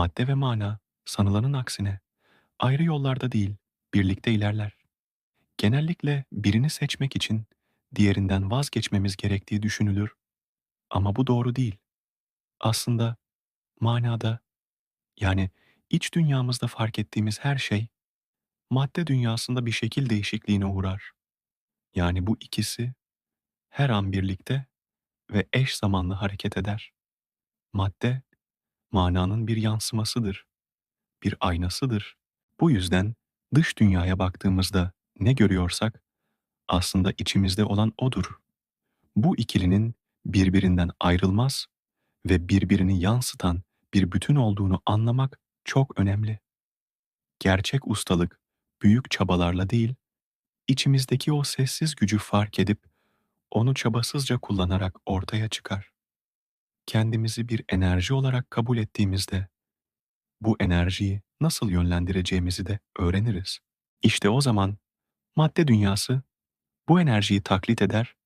Madde ve mana sanılanın aksine ayrı yollarda değil, birlikte ilerler. Genellikle birini seçmek için diğerinden vazgeçmemiz gerektiği düşünülür ama bu doğru değil. Aslında manada yani iç dünyamızda fark ettiğimiz her şey madde dünyasında bir şekil değişikliğine uğrar. Yani bu ikisi her an birlikte ve eş zamanlı hareket eder. Madde mananın bir yansımasıdır, bir aynasıdır. Bu yüzden dış dünyaya baktığımızda ne görüyorsak aslında içimizde olan odur. Bu ikilinin birbirinden ayrılmaz ve birbirini yansıtan bir bütün olduğunu anlamak çok önemli. Gerçek ustalık büyük çabalarla değil, içimizdeki o sessiz gücü fark edip onu çabasızca kullanarak ortaya çıkar. Kendimizi bir enerji olarak kabul ettiğimizde bu enerjiyi nasıl yönlendireceğimizi de öğreniriz. İşte o zaman madde dünyası bu enerjiyi taklit eder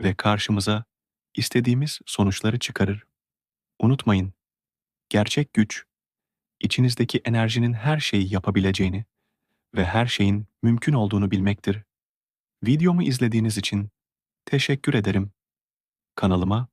ve karşımıza istediğimiz sonuçları çıkarır. Unutmayın, gerçek güç içinizdeki enerjinin her şeyi yapabileceğini ve her şeyin mümkün olduğunu bilmektir. Videomu izlediğiniz için teşekkür ederim. Kanalıma